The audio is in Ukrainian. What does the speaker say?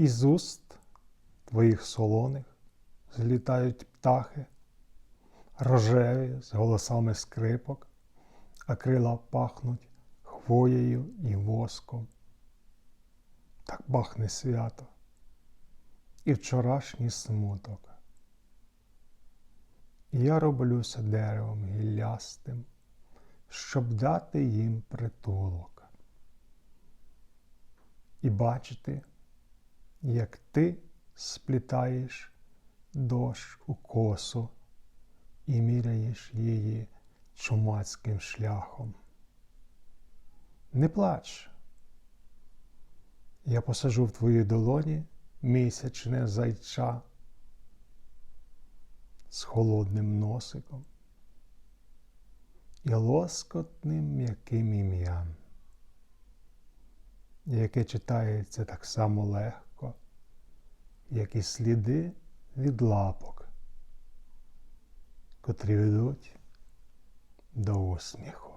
Із уст твоїх солоних злітають птахи, рожеві з голосами скрипок, а крила пахнуть хвоєю і воском. Так пахне свято і вчорашній смуток. Я роблюся деревом гіллястим, щоб дати їм притулок. І бачити, як ти сплітаєш дощ у косу і міряєш її чумацьким шляхом. Не плач. Я посажу в твоїй долоні місячне зайча з холодним носиком і лоскотним м'яким ім'ям, яке читається так само легко, як і сліди від лапок, котрі ведуть до усміху.